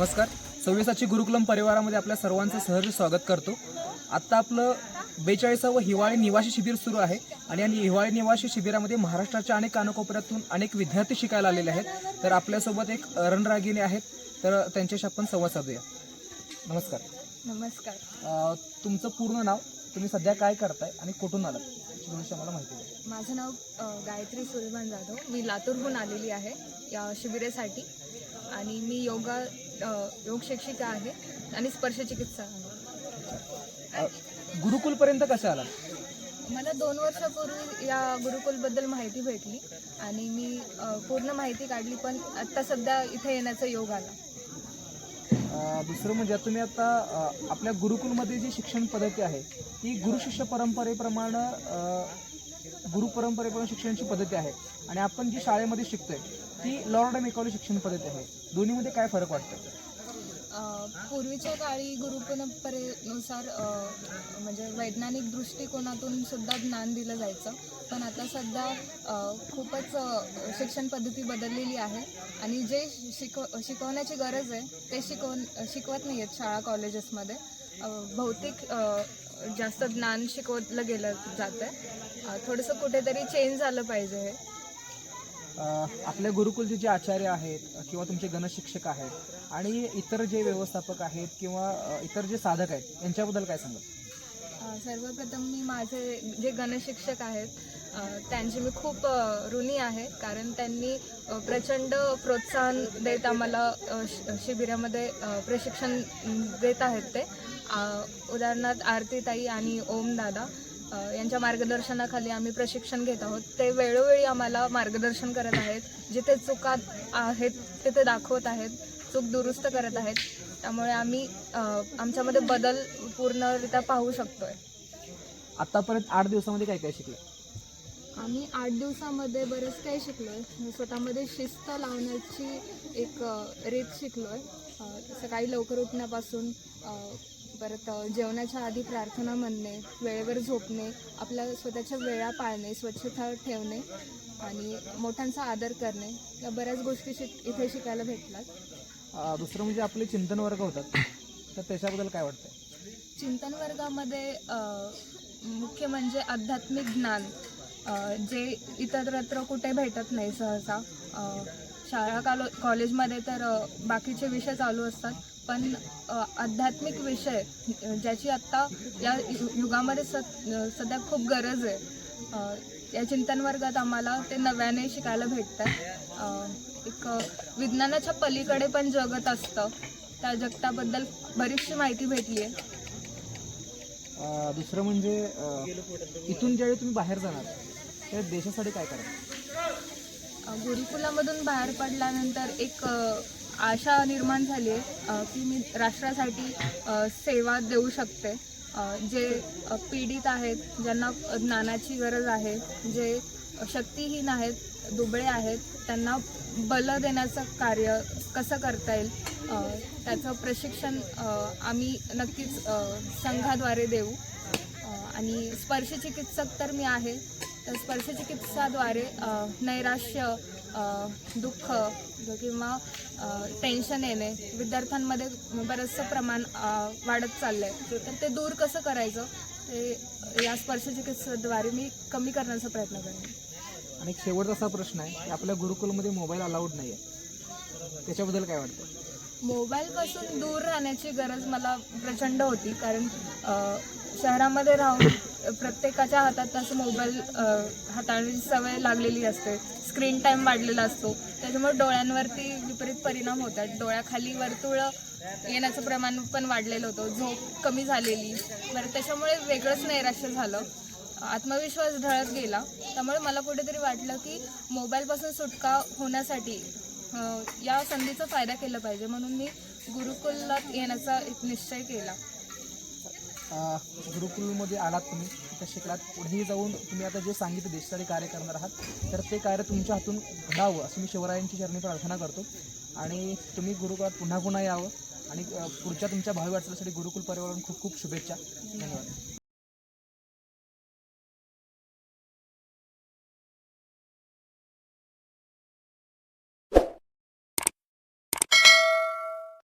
नमस्कार. सव्वीसाची गुरुकुलम परिवारामध्ये आपल्या सर्वांचं सहर्ष स्वागत करतो. आत्ता आपलं बेचाळीसावं हिवाळी निवासी शिबिर सुरू आहे आणि या हिवाळी निवासी शिबिरामध्ये महाराष्ट्राच्या अनेक कानाकोपऱ्यातून अनेक विद्यार्थी शिकायला आलेले आहेत. तर आपल्यासोबत एक रणरागिणी आहेत. तर त्यांच्याशी आपण संवाद साधूया. नमस्कार. नमस्कार. तुमचं पूर्ण नाव तुम्ही सध्या काय करताय आणि कुठून आलात? आम्हाला माहिती द्या. माझं नाव गायत्री सुलेमान जाधव. मी लातूरहून आलेली आहे या शिबिरेसाठी. आणि मी योगा योग शिक्षिका आहे आणि स्पर्श चिकित्सा आहे गुरुकुलपर्यंत कसे आलात मला दोन वर्षापूर्वी या गुरुकुलबद्दल माहिती भेटली आणि मी पूर्ण माहिती काढली पण आत्ता सध्या इथे येण्याचा योग आला. दुसरं म्हणजे तुम्ही आता आपल्या गुरुकुलमध्ये जी शिक्षण पद्धती आहे ती गुरु शिष्य परंपरेप्रमाणे गुरु परंपरेप्रमाणे शिक्षणाची पद्धती आहे. आणि आपण जी शाळेमध्ये शिकतोय ती लॉर्ड मेकॉली शिक्षण पद्धती आहे. दोन्हीमध्ये काय फरक वाटतो पूर्वीच्या काळी गुरुपरंपरेनुसार म्हणजे वैज्ञानिक दृष्टिकोनातून सुद्धा ज्ञान दिलं जायचं. पण आता सध्या खूपच शिक्षण पद्धती बदललेली आहे. आणि जे शिकव शिकवण्याची गरज आहे ते शिकव शिकवत नाही आहेत शाळा कॉलेजेसमध्ये. भौतिक जास्त ज्ञान शिकवलं गेलं जातं आहे थोडंसं कुठेतरी चेंज झालं पाहिजे हे. आपल्या गुरुकुलचे जे आचार्य आहेत किंवा तुमचे गणशिक्षक आहेत आणि इतर जे व्यवस्थापक आहेत किंवा इतर जे साधक आहेत यांच्याबद्दल काय सांगाल? सर्वप्रथम मी माझे जे गणशिक्षक आहेत त्यांचे त्यांची मी खूप ऋणी आहे कारण त्यांनी प्रचंड प्रोत्साहन देत आम्हाला शि- शिबिरामध्ये प्रशिक्षण देत आहेत ते. उदाहरणार्थ आरतीताई आणि ओम दादा. यांच्या मार्गदर्शनाखाली आम्ही प्रशिक्षण घेत आहोत. ते वेळोवेळी आम्हाला मार्गदर्शन करत आहेत. जिथे चुका आहेत ते ते दाखवत आहेत. चूक दुरुस्त करत आहेत. त्यामुळे आम्ही आमच्यामध्ये बदल पूर्णरित्या पाहू शकतोय. आतापर्यंत आठ दिवसामध्ये काय काय शिकलं? आम्ही आठ दिवसामध्ये बरंच काही शिकलोय. स्वतःमध्ये शिस्त लावण्याची एक रीत शिकलोय. अ, सकाळी लवकर उठण्यापासून परत जेवणाच्या आधी प्रार्थना म्हणणे वेळेवर झोपणे आपल्या स्वतःच्या वेळा पाळणे स्वच्छता ठेवणे आणि मोठ्यांचा आदर करणे या बऱ्याच गोष्टी शिक इथे शिकायला भेटतात. दुसरं म्हणजे आपले चिंतन वर्ग होतात. तर त्याच्याबद्दल काय वाटतं चिंतन वर्गामध्ये मुख्य म्हणजे आध्यात्मिक ज्ञान. जे इतरत्र कुठे भेटत नाही सहसा. शाळा कालो कॉलेजमध्ये तर बाकीचे विषय चालू असतात. पण आध्यात्मिक विषय ज्याची आत्ता या युगामध्ये स सध्या खूप गरज आहे. या चिंतन वर्गात आम्हाला ते नव्याने शिकायला भेटतं एक विज्ञानाच्या पलीकडे पण जगत असतं. त्या जगताबद्दल बरीचशी माहिती भेटली आहे दुसरं म्हणजे इथून ज्यावेळी तुम्ही बाहेर जाणार त्या देशासाठी काय करा गुरुकुलामधून बाहेर पडल्यानंतर एक आशा निर्माण झाली आहे की मी राष्ट्रासाठी सेवा देऊ शकते. जे पीडित आहेत ज्यांना ज्ञानाची गरज आहे जे शक्तिहीन आहेत दुबळे आहेत त्यांना बल देण्याचं कार्य कसं करता येईल त्याचं प्रशिक्षण आम्ही नक्कीच संघाद्वारे देऊ. आणि स्पर्श चिकित्सक तर मी आहे तर स्पर्श चिकित्साद्वारे नैराश्य दुःख किंवा टेन्शन येणे विद्यार्थ्यांमध्ये बरंचसं प्रमाण वाढत चाललं आहे तर ते दूर कसं करायचं? ते या स्पर्श चिकित्सेद्वारे मी कमी करण्याचा प्रयत्न करेन. आणि शेवटचा असा प्रश्न आहे की आपल्या गुरुकुलमध्ये मोबाईल अलाउड नाही आहे त्याच्याबद्दल काय वाटतं? मोबाईलपासून दूर राहण्याची गरज मला प्रचंड होती. कारण शहरामध्ये राहून प्रत्येकाच्या हातात तसं मोबाईल हाताळण्याची सवय लागलेली असते. स्क्रीन टाईम वाढलेला असतो. त्याच्यामुळे डोळ्यांवरती विपरीत परिणाम होतात. डोळ्याखाली वर्तुळं येण्याचं प्रमाण पण वाढलेलं होतं. झोप कमी झालेली. बरं त्याच्यामुळे वेगळंच नैराश्य झालं. आत्मविश्वास ढळत गेला. त्यामुळे मला कुठेतरी वाटलं की मोबाईलपासून सुटका होण्यासाठी या संधीचा फायदा केला पाहिजे म्हणून मी गुरुकुलात येण्याचा एक निश्चय केला. गुरुकुलमध्ये आलात तुम्ही तिथं शिकलात. पुढेही जाऊन तुम्ही आता जे सांगितलं देशासाठी कार्य करणार आहात तर ते कार्य तुमच्या हातून घडावं असं मी शिवरायांची चरणी प्रार्थना करतो. आणि तुम्ही गुरुकुलात पुन्हा पुन्हा यावं. आणि पुढच्या तुमच्या भावी वाटचालीसाठी गुरुकुल पर्यावरण खूप खूप शुभेच्छा. धन्यवाद.